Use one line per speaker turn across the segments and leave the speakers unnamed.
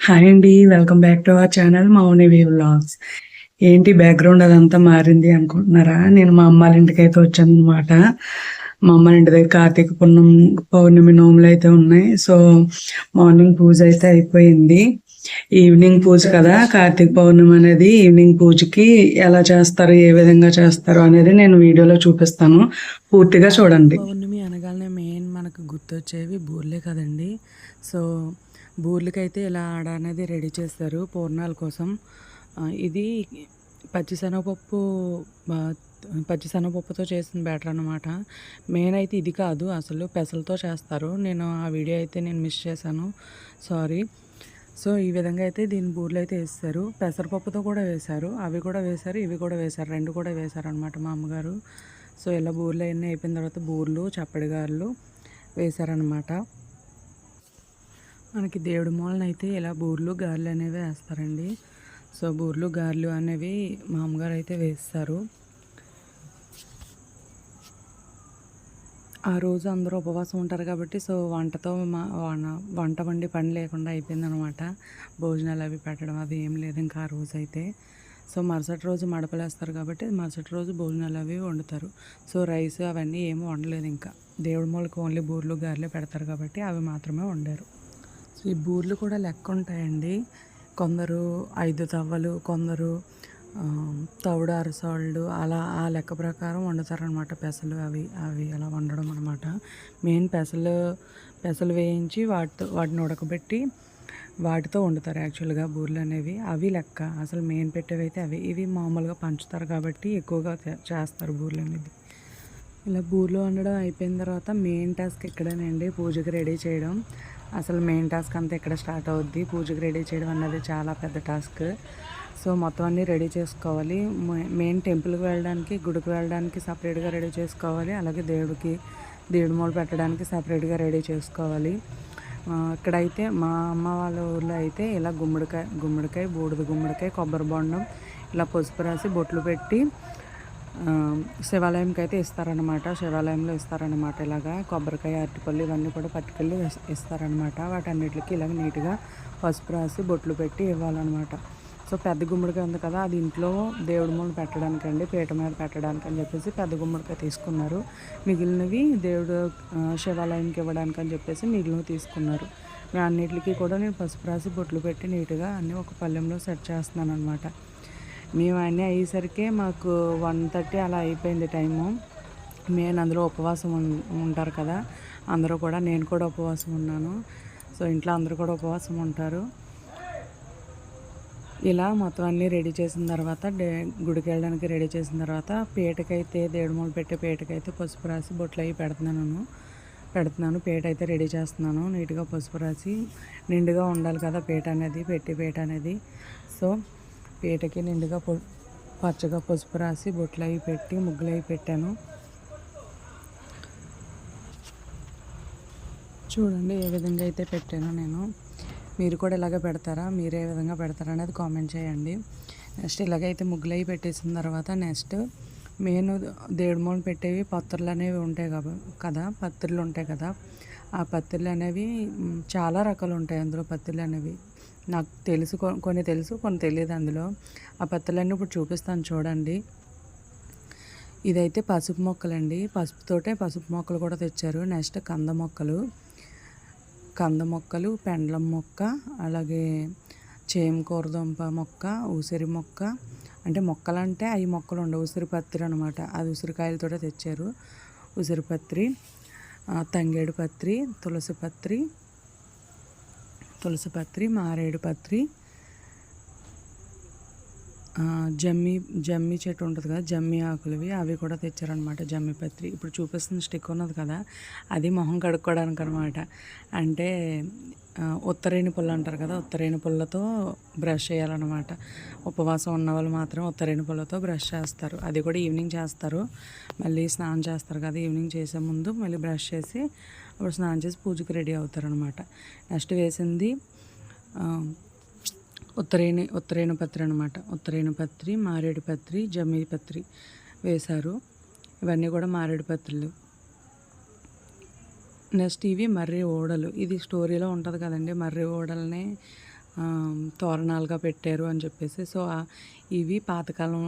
Hi అండి welcome back to our channel Mounivi vlogs ఏంటి background అదంతా మారింది అనుకుంటున్నారా? నేను మా అమ్మాళ్ళ ఇంటికి అయితే వచ్చాను అనమాట మా అమ్మ ఇంటి దగ్గర కార్తీక పున్నం పౌర్ణమి నోములు అయితే ఉన్నాయి. సో మార్నింగ్ పూజ అయితే అయిపోయింది. ఈవినింగ్ పూజ కదా కార్తీక పౌర్ణమి అనేది ఈవినింగ్ పూజకి ఎలా చేస్తారు ఏ విధంగా చేస్తారు అనేది నేను వీడియోలో చూపిస్తాను. పూర్తిగా చూడండి.
పౌర్ణమి అనగానే మెయిన్ మనకు గుర్తొచ్చేవి బూర్లే కదండి. సో బూర్లకైతే ఇలా ఆడ అనేది రెడీ చేస్తారు పూర్ణాల కోసం. ఇది పచ్చిశనగపప్పు పచ్చిశనగపప్పుతో చేసిన బ్యాటర్ అనమాట మెయిన్ అయితే ఇది కాదు అసలు పెసలతో చేస్తారు. నేను ఆ వీడియో అయితే నేను మిస్ చేశాను. సారీ సో ఈ విధంగా అయితే దీని బూర్లు అయితే వేస్తారు. పెసరపప్పుతో కూడా వేశారు. అవి కూడా వేశారు ఇవి కూడా వేశారు. రెండు కూడా వేశారు అనమాట మా అమ్మగారు. సో ఇలా బూర్లు అవన్నీ అయిపోయిన తర్వాత బూర్లు చప్పడిగారులు వేశారనమాట మనకి దేవుడి మూలన అయితే ఇలా బూర్లు గారెలు అనేవి వేస్తారండి. సో బూర్లు గారెలు అనేవి మా అమ్మగారు అయితే వేస్తారు. ఆ రోజు అందరూ ఉపవాసం ఉంటారు కాబట్టి సో వంటతో మా వన- వంట వండి పని లేకుండా అయిపోయిందనమాట. భోజనాలు అవి పెట్టడం అది ఏం లేదు ఇంకా ఆ రోజు అయితే. సో మరుసటి రోజు మడపలేస్తారు కాబట్టి మరుసటి రోజు భోజనాలు అవి వండుతారు. సో రైస్ అవన్నీ ఏమీ వండలేదు ఇంకా. దేవుడి మూలకి ఓన్లీ బూర్లు గారెలు పెడతారు కాబట్టి అవి మాత్రమే వండారు. ఈ బూర్లు కూడా లెక్క ఉంటాయండి కొందరు ఐదు తవ్వలు కొందరు తవుడు అరసాళ్ళు అలా ఆ లెక్క ప్రకారం వండుతారనమాట పెసలు అవి అవి అలా వండడం అనమాట మెయిన్ పెసలు పెసలు వేయించి వాటితో వాటిని ఉడకబెట్టి వాటితో వండుతారు యాక్చువల్గా బూర్లు అనేవి. అవి లెక్క. అసలు మెయిన్ పెట్టేవి అయితే అవి. ఇవి మామూలుగా పంచుతారు కాబట్టి ఎక్కువగా చేస్తారు బూర్లు అనేది. ఇలా బూర్లు వండడం అయిపోయిన తర్వాత మెయిన్ టాస్క్ ఇక్కడేనండి. పూజకి రెడీ చేయడం. అసలు మెయిన్ టాస్క్ అంతా ఇక్కడ స్టార్ట్ అవుద్ది? పూజకి రెడీ చేయడం అన్నది చాలా పెద్ద టాస్క్ సో మొత్తం అన్నీ రెడీ చేసుకోవాలి. మెయిన్ టెంపుల్కి వెళ్ళడానికి గుడికి వెళ్ళడానికి సపరేట్గా రెడీ చేసుకోవాలి. అలాగే దేవుడికి దేవుడి మూలు పెట్టడానికి సపరేట్గా రెడీ చేసుకోవాలి. ఇక్కడైతే మా అమ్మ వాళ్ళ ఊర్లో అయితే ఇలా గుమ్మడికాయ గుమ్మడికాయ బూడిద గుమ్మడికాయ కొబ్బరి బొండం ఇలా పసుపు రాసి బొట్లు పెట్టి శివాలయంకి అయితే ఇస్తారనమాట శివాలయంలో ఇస్తారనమాట ఇలాగా. కొబ్బరికాయ అరటిపళ్ళు ఇవన్నీ కూడా పట్టుకెళ్ళి ఇస్తారనమాట వాటన్నిటికి ఇలాగ నీట్గా పసుపు రాసి బొట్లు పెట్టి ఇవ్వాలన్నమాట. సో పెద్ద గుమ్మడికాయ ఉంది కదా అది ఇంట్లో దేవుడి ముందు పెట్టడానికండి పీట మీద పెట్టడానికి అని చెప్పేసి పెద్ద గుమ్మడికాయ తీసుకున్నారు. మిగిలినవి దేవుడు శివాలయంకి ఇవ్వడానికి అని చెప్పేసి మిగిలినవి తీసుకున్నారు. అన్నిటికీ కూడా నేను పసుపు రాసి బొట్లు పెట్టి నీట్గా అన్నీ ఒక పళ్ళెంలో సెట్ చేస్తున్నాను అనమాట మేము అన్నీ అయ్యేసరికి మాకు వన్ థర్టీ అలా అయిపోయింది టైము. మేము అందులో ఉపవాసం ఉం- ఉంటారు కదా అందరూ కూడా నేను కూడా ఉపవాసం ఉన్నాను. సో ఇంట్లో అందరూ కూడా ఉపవాసం ఉంటారు. ఇలా మొత్తం అన్నీ రెడీ చేసిన తర్వాత డే గుడికి వెళ్ళడానికి రెడీ చేసిన తర్వాత పీటకైతే దేవుడు పెట్టే పీటకైతే పసుపు రాసి బొట్లు అవి పెడుతున్నాను. పెడుతున్నాను. పీట అయితే రెడీ చేస్తున్నాను. నీట్గా పసుపు రాసి నిండుగా ఉండాలి కదా పీట అనేది పెట్టి పీట అనేది. సో పీటకి నిండుగా పొ పచ్చగా పసుపు రాసి బొట్లు అవి పెట్టి ముగ్గులు అవి పెట్టాను. చూడండి ఏ విధంగా అయితే పెట్టానో నేను. మీరు కూడా ఇలాగ పెడతారా? మీరు ఏ విధంగా పెడతారా అనేది కామెంట్ చేయండి. నెక్స్ట్ ఇలాగైతే ముగ్గులు అవి పెట్టేసిన తర్వాత నెక్స్ట్ మెయిన్ దేవుడి పెట్టేవి పత్రులు అనేవి ఉంటాయి కదా కదా? పత్రులు ఉంటాయి కదా? ఆ పత్రులు అనేవి చాలా రకాలు ఉంటాయి అందులో పత్రులు అనేవి. నాకు తెలుసు కొ- కొన్ని తెలుసు కొన్ని తెలియదు అందులో. ఆ పత్రులన్నీ ఇప్పుడు చూపిస్తాను చూడండి. ఇదైతే పసుపు మొక్కలండి. పసుపుతోటే పసుపు మొక్కలు కూడా తెచ్చారు. నెక్స్ట్ కంద మొక్కలు. కంద మొక్కలు పెండ్లం మొక్క అలాగే చేమకూరదుంప మొక్క ఉసిరి మొక్క. అంటే మొక్కలు అంటే అవి మొక్కలు ఉండవు. ఉసిరి పత్రి అనమాట అది ఉసిరికాయలతో తెచ్చారు. ఉసిరి పత్రి తంగేడు పత్రి తులసి పత్రి తులసి పత్రి మారేడు పత్రి. జమ్మి జమ్మి చెట్టు ఉంటుంది కదా జమ్మి ఆకులవి అవి కూడా తెచ్చారనమాట జమ్మి పత్రి. ఇప్పుడు చూపిస్తున్న స్టిక్ ఉన్నది కదా అది మొహం కడుక్కోవడానికి అనమాట అంటే ఉత్తరేణి పుల్ల అంటారు కదా ఉత్తరేణి పుల్లతో బ్రష్ చేయాలన్నమాట. ఉపవాసం ఉన్న వాళ్ళు మాత్రం ఉత్తరేణి పుల్లతో బ్రష్ చేస్తారు. అది కూడా ఈవినింగ్ చేస్తారు. మళ్ళీ స్నానం చేస్తారు కదా ఈవినింగ్ చేసే ముందు మళ్ళీ బ్రష్ చేసి అప్పుడు స్నానం చేసి పూజకి రెడీ అవుతారు అనమాట నెక్స్ట్ వేసింది ఉత్తరేణి ఉత్తరేణు పత్రి అనమాట ఉత్తరేణు పత్రి మారేడు పత్రి జమ్మి పత్రి వేశారు. ఇవన్నీ కూడా మారేడు పత్రులు. నెక్స్ట్ ఇవి మర్రి ఓడలు. ఇది స్టోరీలో ఉంటుంది కదండి మర్రి ఓడల్ని తోరణాలుగా పెట్టారు అని చెప్పేసి. సో ఇవి పాతకాలం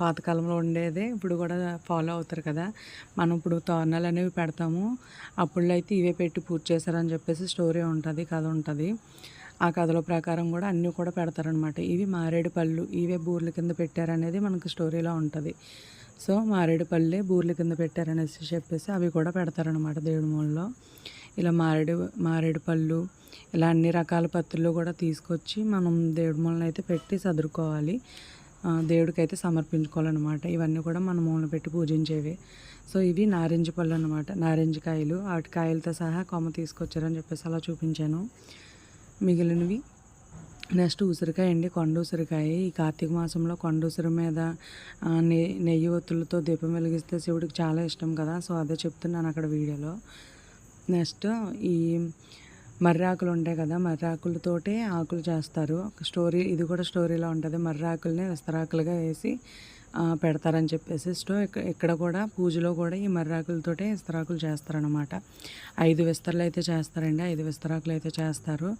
పాతకాలంలో ఉండేదే ఇప్పుడు కూడా ఫాలో అవుతారు కదా. మనం ఇప్పుడు తోరణాలు అనేవి పెడతాము. అప్పుడు అయితే ఇవే పెట్టి పూజ చేశారని చెప్పేసి స్టోరీ ఉంటుంది కథ ఉంటుంది. ఆ కథల ప్రకారం కూడా అన్నీ కూడా పెడతారనమాట. ఇవి మారేడు పళ్ళు ఇవే బూర్ల కింద పెట్టారనేది మనకు స్టోరీలో ఉంటుంది. సో మారేడు పళ్ళే బూర్ల కింద పెట్టారనేసి చెప్పేసి అవి కూడా పెడతారనమాట దేవుడి మూలలో. ఇలా మారేడు మారేడు పళ్ళు ఇలా అన్ని రకాల పత్రులు కూడా తీసుకొచ్చి మనం దేవుడి మూలన అయితే పెట్టి సదురుకోవాలి. దేవుడికి అయితే సమర్పించుకోవాలన్నమాట. ఇవన్నీ కూడా మన మూలన పెట్టి పూజించేవి. సో ఇవి నారింజ పళ్ళు అనమాట నారింజ కాయలు వాటి కాయలతో సహా కొమ్మ తీసుకొచ్చారని చెప్పేసి అలా చూపించాను. మిగిలినవి నెక్స్ట్ ఉసిరికాయ అండి. కొండ ఉసిరికాయ. ఈ కార్తీక మాసంలో కొండ ఉసిరి మీద నె నెయ్యి ఒత్తులతో దీపం వెలిగిస్తే శివుడికి చాలా ఇష్టం కదా. సో అదే చెప్తున్నాను అక్కడ వీడియోలో. నెక్స్ట్ ఈ మర్రాకులు ఉంటాయి కదా మర్రాకులతోటే ఆకులు చేస్తారు. స్టోరీ ఇది కూడా స్టోరీలో ఉంటుంది. మర్రాకుల్ని విస్తరాకులుగా వేసి పెడతారని చెప్పేసి స్టో ఇక్కడ ఇక్కడ కూడా పూజలో కూడా ఈ మర్రాకులతోటే విస్తరాకులు చేస్తారనమాట ఐదు విస్తరలు అయితే చేస్తారండి. ఐదు విస్తరాకులు అయితే చేస్తారు.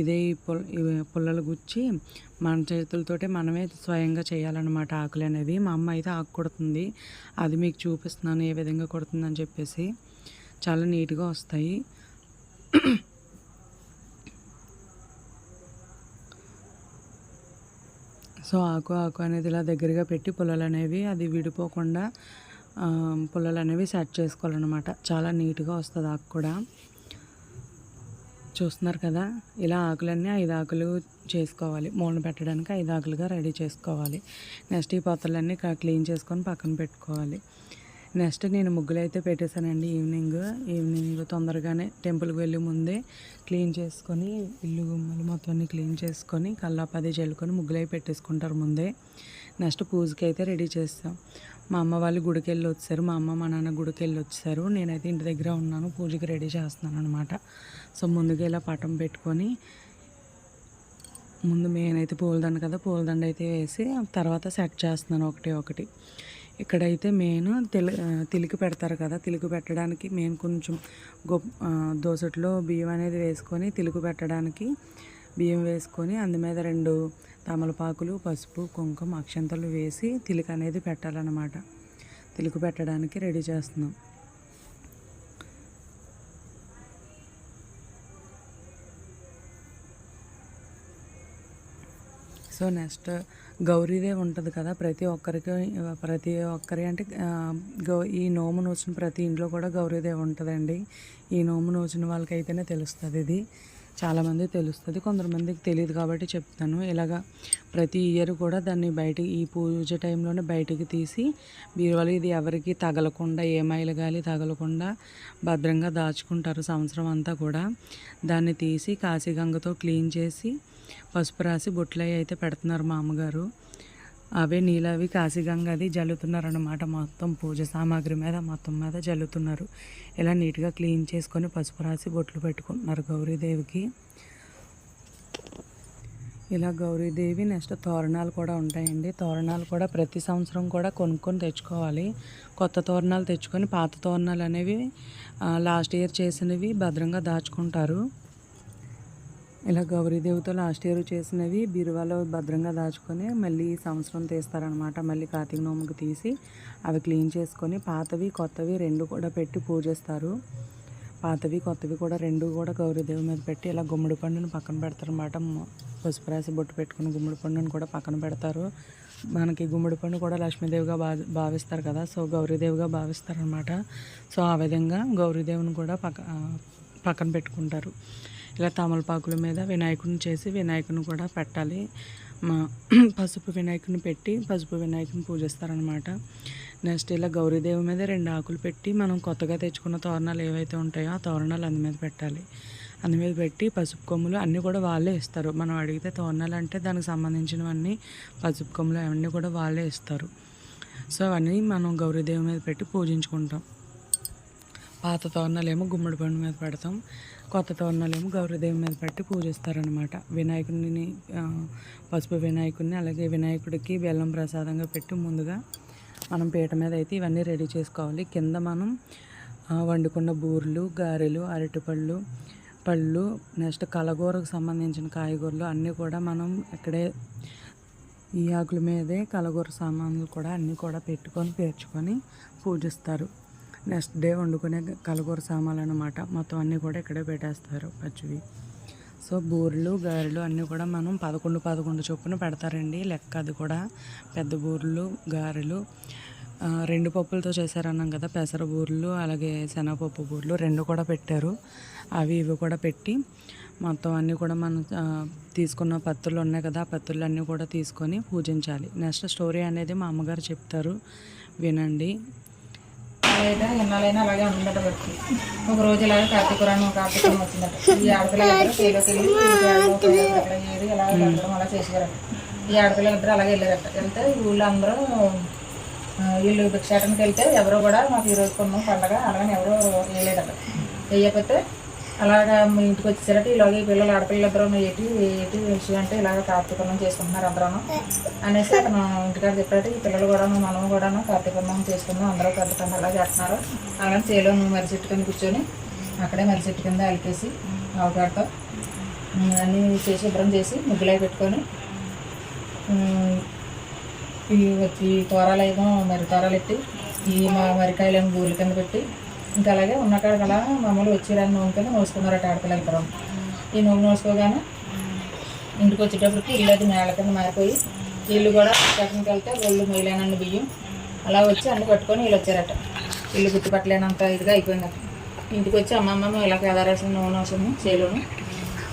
ఇదే ఈ పుల్ పుల్లలు గుచ్చి మన చేతులతోటే మనమే స్వయంగా చేయాలన్నమాట ఆకులు అనేవి. మా అమ్మ అయితే ఆకు కొడుతుంది. అది మీకు చూపిస్తున్నాను ఏ విధంగా కొడుతుందని చెప్పేసి. చాలా నీట్గా వస్తాయి. సో ఆకు ఆకు అనేది ఇలా దగ్గరగా పెట్టి పుల్లలు అనేవి అది విడిపోకుండా పుల్లలు అనేవి సెట్ చేసుకోవాలన్నమాట. చాలా నీట్గా వస్తుంది ఆకు కూడా. చూస్తున్నారు కదా? ఇలా ఆకులన్నీ ఐదు ఆకులు చేసుకోవాలి. మూలన పెట్టడానికి ఐదు ఆకులుగా రెడీ చేసుకోవాలి. నెక్స్ట్ ఈ పొత్తలన్నీ క్లీన్ చేసుకొని పక్కన పెట్టుకోవాలి. నెక్స్ట్ నేను ముగ్గులు అయితే పెట్టేశానండి ఈవినింగ్. ఈవినింగ్ తొందరగానే టెంపుల్కి వెళ్ళి ముందే క్లీన్ చేసుకొని ఇల్లు గుమ్మలు మొత్తం అన్ని క్లీన్ చేసుకొని కల్లాపది చల్లుకొని ముగ్గులు అయి పెట్టేసుకుంటారు ముందే. నెక్స్ట్ పూజకి అయితే రెడీ చేస్తాం. మా అమ్మ వాళ్ళు గుడికి వెళ్ళి వచ్చారు మా అమ్మ మా నాన్న గుడికి వెళ్ళి వచ్చారు నేనైతే ఇంటి దగ్గర ఉన్నాను. పూజకి రెడీ చేస్తున్నాను అనమాట సో ముందుగా ఇలా పటం పెట్టుకొని ముందు మెయిన్ అయితే పూలదండ కదా పూలదండ అయితే వేసి తర్వాత సెట్ చేస్తున్నాను ఒకటి ఒకటి. ఇక్కడైతే మెయిన్ తెలి తిలికి పెడతారు కదా తిలికి పెట్టడానికి మెయిన్ కొంచెం గొప్ప దోసట్లో బియ్యం అనేది వేసుకొని తిలుగు పెట్టడానికి బియ్యం వేసుకొని అందు మీద రెండు తమలపాకులు పసుపు కుంకుమ అక్షంతలు వేసి తిలికి అనేది పెట్టాలన్నమాట. తిలుగు పెట్టడానికి రెడీ చేస్తున్నాం. సో నెక్స్ట్ గౌరీదేవి ఉంటుంది కదా ప్రతి ఒక్కరికి ప్రతి ఒక్కరి అంటే గౌ ఈ నోము నోచిన ప్రతి ఇంట్లో కూడా గౌరీదేవి ఉంటుందండి. ఈ నోము నోచిన వాళ్ళకైతేనే తెలుస్తుంది ఇది. చాలామంది తెలుస్తుంది కొంతమందికి తెలియదు కాబట్టి చెప్తాను. ఇలాగా ప్రతి ఇయర్ కూడా దాన్ని బయట ఈ పూజ టైంలోనే బయటికి తీసి బీరువాలో ఇది ఎవరికి తగలకుండా ఏ మైలు గాలి తగలకుండా భద్రంగా దాచుకుంటారు సంవత్సరం అంతా కూడా. దాన్ని తీసి కాశీగంగతో క్లీన్ చేసి పసుపు రాసి బొట్లు అవి అయితే పెడుతున్నారు మా అమ్మగారు అవే నీలవి కాశీగంగ అది జల్లుతున్నారనమాట మొత్తం పూజ సామాగ్రి మీద మొత్తం మీద జల్లుతున్నారు. ఇలా నీట్గా క్లీన్ చేసుకొని పసుపు రాసి బొట్లు పెట్టుకుంటున్నారు గౌరీదేవికి. ఇలా గౌరీదేవి నెక్స్ట్ తోరణాలు కూడా ఉంటాయండి. తోరణాలు కూడా ప్రతి సంవత్సరం కూడా కొనుక్కొని తెచ్చుకోవాలి. కొత్త తోరణాలు తెచ్చుకొని పాత తోరణాలు అనేవి లాస్ట్ ఇయర్ చేసినవి భద్రంగా దాచుకుంటారు. ఇలా గౌరీదేవితో లాస్ట్ ఇయర్ చేసినవి బీరువాలో భద్రంగా దాచుకొని మళ్ళీ సంవత్సరం తీస్తారనమాట మళ్ళీ కార్తీక నోముకి తీసి అవి క్లీన్ చేసుకొని పాతవి కొత్తవి రెండు కూడా పెట్టి పూజిస్తారు. పాతవి కొత్తవి కూడా రెండు కూడా గౌరీదేవి మీద పెట్టి ఇలా గుమ్మడి పండుని పక్కన పెడతారనమాట పసుపు రాసి బొట్టు పెట్టుకుని గుమ్మడి పండుని కూడా పక్కన పెడతారు. మనకి గుమ్మడి పండు కూడా లక్ష్మీదేవిగా భావిస్తారు కదా. సో గౌరీదేవిగా భావిస్తారనమాట సో ఆ విధంగా గౌరీదేవిని కూడా పక్క పక్కన పెట్టుకుంటారు. ఇలా తమలపాకుల మీద వినాయకుడిని చేసి వినాయకుని కూడా పెట్టాలి. మా పసుపు వినాయకుని పెట్టి పసుపు వినాయకుని పూజిస్తారనమాట నెక్స్ట్ ఇలా గౌరీదేవి మీద రెండు ఆకులు పెట్టి మనం కొత్తగా తెచ్చుకున్న తోరణాలు ఏవైతే ఉంటాయో ఆ తోరణాలు అందు మీద పెట్టాలి. అందు మీద పెట్టి పసుపు కొమ్ములు అన్నీ కూడా వాళ్ళే ఇస్తారు. మనం అడిగితే తోరణాలు అంటే దానికి సంబంధించినవన్నీ పసుపు కొమ్ములు అవన్నీ కూడా వాళ్ళే ఇస్తారు. సో అవన్నీ మనం గౌరీదేవి మీద పెట్టి పూజించుకుంటాం. పాత తోరణాలేమో గుమ్మడి పండు మీద పెడతాం. కొత్త తోరణాలేమో గౌరదేవి మీద పెట్టి పూజిస్తారనమాట వినాయకుడిని పసుపు వినాయకుడిని అలాగే వినాయకుడికి బెల్లం ప్రసాదంగా పెట్టి ముందుగా మనం పీట మీద అయితే ఇవన్నీ రెడీ చేసుకోవాలి. కింద మనం వండుకున్న బూరెలు గారెలు అరటిపళ్ళు పళ్ళు నెక్స్ట్ కలగూరకు సంబంధించిన కాయగూరలు అన్నీ కూడా మనం ఇక్కడే ఈ ఆకుల మీదే కలగూర సామాన్లు కూడా అన్నీ కూడా పెట్టుకొని పేర్చుకొని పూజిస్తారు. నెక్స్ట్ డే వండుకునే కలగూర సామాన్లు అనమాట మొత్తం అన్నీ కూడా ఇక్కడే పెట్టేస్తారు పచ్చివి. సో బూరెలు గారెలు అన్నీ కూడా మనం పదకొండు పదకొండు చొప్పున పెడతారండి. లెక్క అది కూడా పెద్ద బూరెలు గారెలు రెండు పప్పులతో చేశారన్నాం కదా పెసర బూరెలు అలాగే శనగపప్పు బూరెలు రెండు కూడా పెట్టారు. అవి ఇవి కూడా పెట్టి మొత్తం అన్నీ కూడా మనం తీసుకున్న పత్తులు ఉన్నాయి కదా ఆ పత్తులు అన్నీ కూడా తీసుకొని పూజించాలి. నెక్స్ట్ స్టోరీ అనేది మా అమ్మగారు చెప్తారు. వినండి.
అలాగైతే ఎన్నాళ్ళైనా అలాగే ఉందట బట్టి. ఒక రోజు ఇలాగే కార్తీపురాణం కార్తీపురం వచ్చిందట. ఈ ఆడపిల్లలు అక్కడ ఏరి ఇలా వెళ్ళడం అలా చేసేవారట. ఈ ఆడపిల్లలు ఇద్దరు అలాగే వెళ్ళారట వెళ్తే ఈ ఊళ్ళో అందరూ వీళ్ళు భిక్షాటనకి వెళ్తే ఎవరో కూడా మాకు ఈ రోజు కొన్నాం పండగ అలాగని ఎవరో వేయలేదట వేయకపోతే అలాగా మీ ఇంటికి వచ్చేసరికి ఇలాగే పిల్లలు ఆడపిల్లలు ఇద్దరు ఏంటి ఏంటి విషయం అంటే ఇలాగ కార్తీపురం చేసుకుంటున్నారు అందరూ అనేసి అతను ఇంటికాడ చెప్పాడు ఈ పిల్లలు కూడా మనం కూడా కార్తీపురం చేసుకుందాం అందరూ పెద్ద అలా చేస్తున్నారు. అలానే చేలో మర్రి చెట్టు కింద కూర్చొని అక్కడే మర్రి చెట్టు కింద అలిపేసి ఆవుగాడితో అన్నీ చేసి శుభ్రం చేసి ముగ్గులై పెట్టుకొని ఈ వచ్చి తోరాలు ఏమో మరి తోరాలు పెట్టి ఈ మా మరికాయలేమో కింద పెట్టి ఇంకా అలాగే ఉన్నకాడ అలా మామూలు వచ్చి రాని నూనె కింద మోసుకున్నారట ఆడపిల్లలు ఇద్దరు. ఈ నూనె మోసుకోగానే ఇంటికి వచ్చేటప్పటికి ఇల్లు అది నేల కింద మారిపోయి ఇల్లు కూడా పక్కనకి వెళ్తే ఒళ్ళు మొయ్యలేనన్ని బియ్యం. అలా వచ్చి అన్ని పట్టుకొని వీళ్ళు వచ్చారట. ఇల్లు గుర్తుపట్టలేనంత ఇదిగా అయిపోయిందట ఇంటికి వచ్చి అమ్మమ్మ ఇలా కేదారేసిన నూనె అవసరం చేలోను.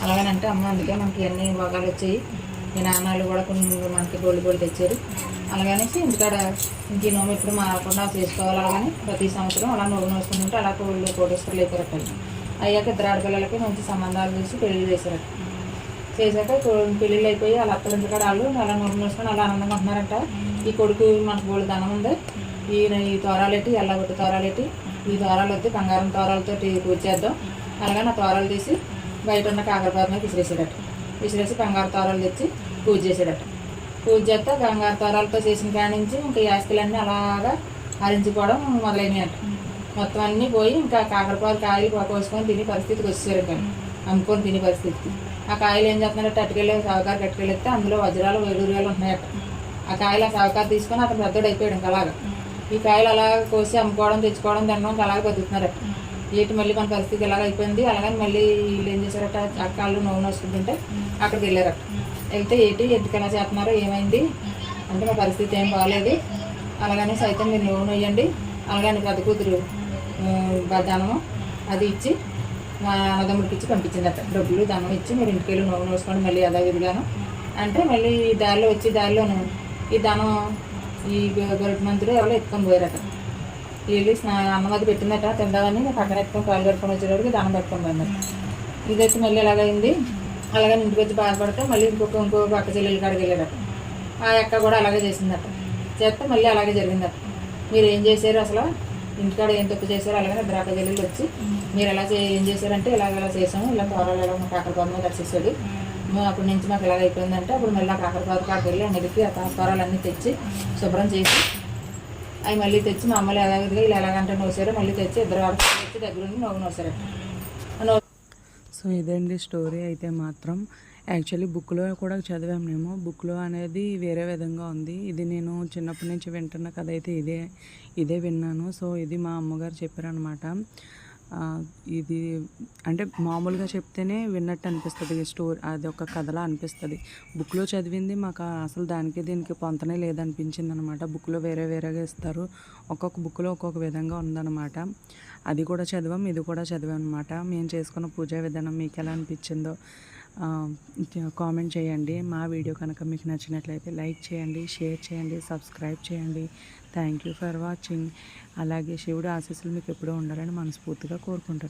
అలాగనంటే అమ్మ అందుకే మనకి అన్ని భాగాలు వచ్చాయి. మీ నాన్నలు కూడా కొన్ని మనకి బోళ్ళు గోల్డ్ తెచ్చారు. అలాగనేసి ఇంటికాడ ఇంక ఈ ఇప్పుడు మారకుండా చేసుకోవాలి అలాగని ప్రతి సంవత్సరం అలా నోరు నోసుకుంటుంటే అలా కోళ్ళు కోటేశ్వరులు అయిపోయారట అయ్యాక ఇద్దరు ఆడపిల్లలకి మంచి సంబంధాలు చూసి పెళ్ళి చేశారట. చేశాక పెళ్ళిళ్ళు అయిపోయి అలా అక్కడ ఇంటికాడ వాళ్ళు అలా నోరు నోసుకొని అలా ఆనందంగా ఉంటున్నారంట ఈ కొడుకు మనకు బోళ్ళు ధనం ఉంది. ఈయన ఈ తోరాలెట్టి ఎల్లగొట్టి తోరాలెట్టి ఈ తోరాలు వద్దు బంగారం తోరాలతో పూజ చేద్దాం. అలాగే నా తోరాలు తీసి బయట ఉన్న కాకరపాత మీద విసిరేసాడట. విసిరేసి బంగారు తోరాలు తెచ్చి పూజ చేసాడట పూజ చేస్తే బంగారు తోరాలతో చేసిన కాడి నుంచి ఇంకా ఈ అలాగా హరించిపోవడం మొదలైనట్టు మొత్తం అన్నీ పోయి ఇంకా కాకరపాలు కాయలు కోసుకొని తినే పరిస్థితికి వచ్చేసారు కానీ అమ్ముకొని తినే పరిస్థితికి. ఆ కాయలు ఏం చేస్తున్నారంటే అటుకెళ్ళి సాగుకారు కట్టుకెళ్ళితే అందులో వజ్రాలు వైడూర్యాలు ఉన్నాయట ఆ కాయలు ఆ సాగుకారు తీసుకొని అతను పెద్దోడు అయిపోయాడు ఇంకా అలాగా. ఈ కాయలు అలా కోసి అమ్ముకోవడం తెచ్చుకోవడం తినడం అలాగే బతుకుతున్నారట ఏంటి మళ్ళీ మన పరిస్థితి ఇలాగ అయిపోయింది అలాగని మళ్ళీ వీళ్ళు ఏం చేశారట అక్కాళ్ళు నవ్వు నోసుకుంటుంటే అక్కడికి వెళ్ళారట. వెళ్తే ఏంటి ఎందుకైనా చేస్తున్నారు చేస్తున్నారో ఏమైంది? అంటే మా పరిస్థితి ఏం బాగాలేదు అలాగనే సైతం మీరు లోన్ నొయ్యండి అలాగని పెద్ద కూతురు ధనము అది ఇచ్చి మా అన్నదమ్ముడికి ఇచ్చి పంపించిందట. డబ్బులు ధనం ఇచ్చి మీరు ఇంటికి వెళ్ళి నవ్వు నోసుకోండి మళ్ళీ యథావిధిగాను అంటే మళ్ళీ ఈ దారిలో వచ్చి దారిలోను ఈ ధనం ఈ గరుడు మంత్రులు ఎవరో ఎత్తుకొని పోయారట. వెళ్ళి స్నా అన్నం అది పెట్టిందట తిందామని పక్కన ఎత్తుకొని కాలు కట్టుకొని వచ్చేటప్పటికి దండం పెట్టుకొని పోయిందట. ఇదైతే మళ్ళీ ఎలాగైంది? అలాగని ఇంటికి వచ్చి బాధపడితే మళ్ళీ ఇంకొక ఇంకో పక్క చెల్లెలు కాడికి వెళ్ళాడట ఆ అక్క కూడా అలాగే చేసిందట. చేస్తే మళ్ళీ అలాగే జరిగిందట. మీరు ఏం చేశారు అసలు? ఇంటికాడ ఏం తప్పు చేశారు? అలాగే ఇద్దరు అక్క చెల్లెలు వచ్చి మీరు ఎలా చే ఏం చేశారంటే ఇలాగ ఇలా చేసాము ఇలా తోరాలు ఎలా మా కాకరపాద మీద కట్టేసాడు మేము అప్పటి నుంచి మాకు ఇలాగ అయిపోయిందంటే అప్పుడు మళ్ళీ ఆ కాకరపాద కాడికి వెళ్ళి అన్నిటికీ ఆ తోరాలు అన్నీ తెచ్చి శుభ్రం చేసి అవి మళ్ళీ తెచ్చి మా అమ్మలు ఎలా ఇలా ఎలాగంటే నోసారు మళ్ళీ తెచ్చి ఇద్దరు ఆడపిల్లలు వచ్చి దగ్గరుండి నవ్వు నోసారట. నో
సో ఇదండి స్టోరీ అయితే మాత్రం. యాక్చువల్లీ బుక్లో కూడా చదివాం మేము. బుక్లో అనేది వేరే విధంగా ఉంది. ఇది నేను చిన్నప్పటి నుంచి వింటున్న కథ అయితే ఇదే ఇదే విన్నాను. సో ఇది మా అమ్మగారు చెప్పారనమాట ఇది అంటే మామూలుగా చెప్తేనే విన్నట్టు అనిపిస్తుంది. స్టోరీ అది ఒక కథలా అనిపిస్తుంది. బుక్లో చదివింది మాకు అసలు దానికి దీనికి పొంతనే లేదనిపించింది అనమాట బుక్లో వేరే వేరేగా ఇస్తారు. ఒక్కొక్క బుక్లో ఒక్కొక్క విధంగా ఉందన్నమాట అది కూడా చదివాం ఇది కూడా చదివాం అనమాట మేము చేసుకున్న పూజా విధానం మీకు ఎలా అనిపించిందో కామెంట్ చేయండి. మా వీడియో కనుక మీకు నచ్చినట్లయితే లైక్ చేయండి షేర్ చేయండి సబ్స్క్రైబ్ చేయండి. థ్యాంక్ యూ ఫర్ వాచింగ్ అలాగే శివుడు ఆశీస్సులు మీకు ఎప్పుడూ ఉండాలని మనస్ఫూర్తిగా కోరుకుంటున్నాను.